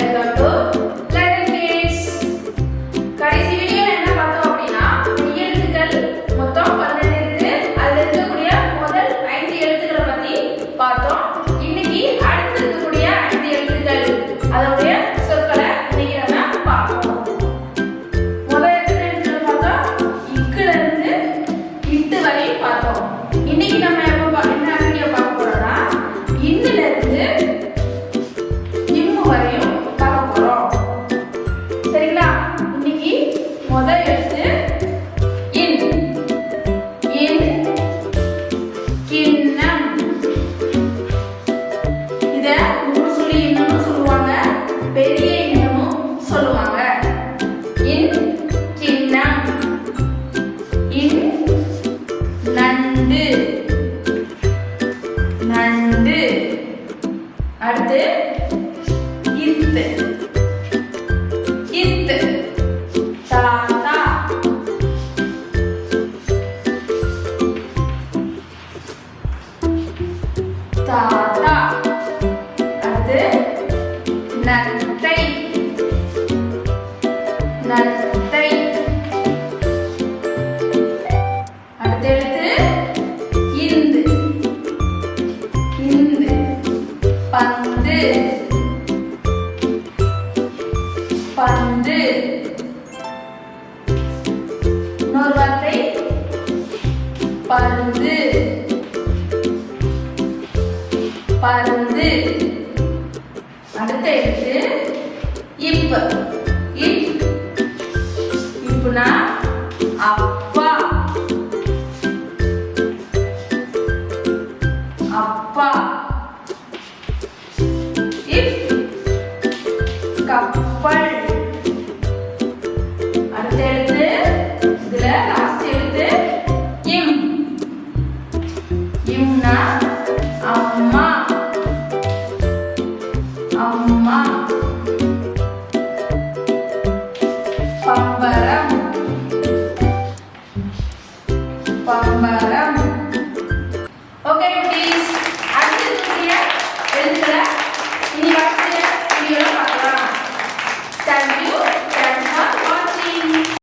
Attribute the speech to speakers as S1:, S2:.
S1: and the அடுத்து இத்து. இத்து. தாத்தா தாத்தா அடுத்து நத்தை. நத்தை. பந்து. பந்து. இன்னொரு வார்த்தை. பருந்து பருந்து அடுத்த எடுத்து இப்ப இப். இப்புனா அப்பா. அப்பா. 关于